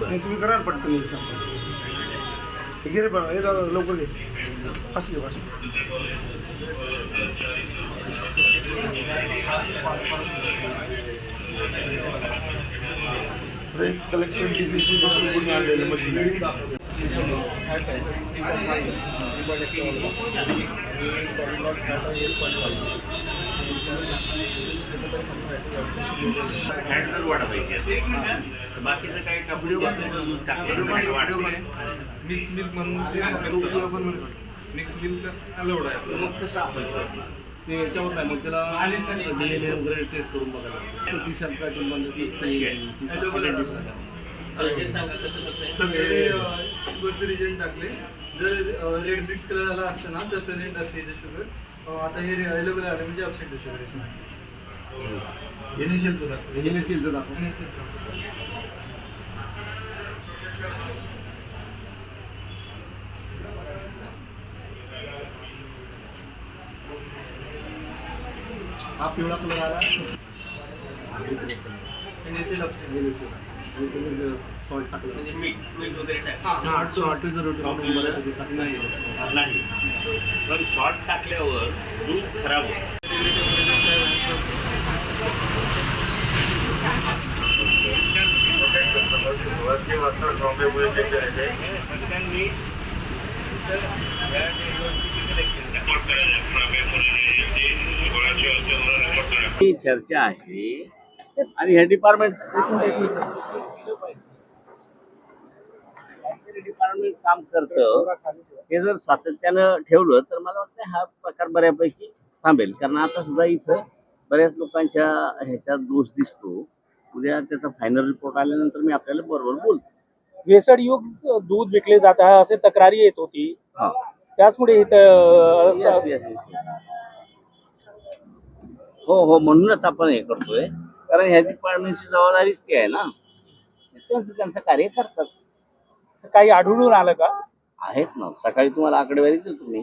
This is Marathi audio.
नाही तुम्ही करा ना पटकन हे संपलं. हे घे बाळा हे दादा लवकर घे. फास्ट घे fast collector D P C बसून कोणी आणलेलं मशीन. वाढवायची बाकीचं काही मिक्स मिल्क म्हणून मिक्स मिल्क अलाउड आहे. मग कसं आपण ते याच्यावर नाही मग त्याला डीएनए वगैरे टेस्ट करून बघायला ती शंका तुम्हाला ती- कशी आहे? ती identify करा. हे सांगा कसं कसं आहे? सगळे शुगरचे रिजल्ट टाकले. जर रेड मिक्स कलर आला असतं ना तर रेड असते शुगर आता हे कलर आले म्हणजे अपसेंट शुगर इनिशियलचं दाखव. NaCl चं दाखव. हा पिवळा कलर आला. NaCl upset. NaCl. आणि तुम्ही सॉल्ट टाकलं. म्हणजे मीठ मीठ वगैरे टाक. हा, सॉल्ट रिझर्वेटिव्ह बऱ्यापैकी टाकलं नाही. नाही. पण शॉर्ट टाकल्यावर दूध खराब होतं. ही चर्चा आहे आणि ह्या डिपार्टमेंट डिपार्टमेंट काम करतं हे जर सातत्यानं ठेवलं तर मला वाटतं हा प्रकार बऱ्यापैकी थांबेल. कारण आता सुद्धा इथं बऱ्याच लोकांच्या ह्याच्यात दोष दिसतो. उद्या त्याचा फायनल रिपोर्ट आल्यानंतर मी आपल्याला बरोबर बोलतो. भेसळयुक्त दूध विकले जात आहे असे तक्रारी येत होती. हा. त्याचमुळे इथं Yes, असं- yes, yes, yes. हो हो म्हणूनच आपण हे करतोय. कारण ह्या डिपार्टमेंटची जबाबदारीच ती आहे ना. त्यांचं त्यांचं कार्य करतात. काही आढळून आलं का? आहेत ना. सकाळी तुम्हाला आकडेवारी देतो मी.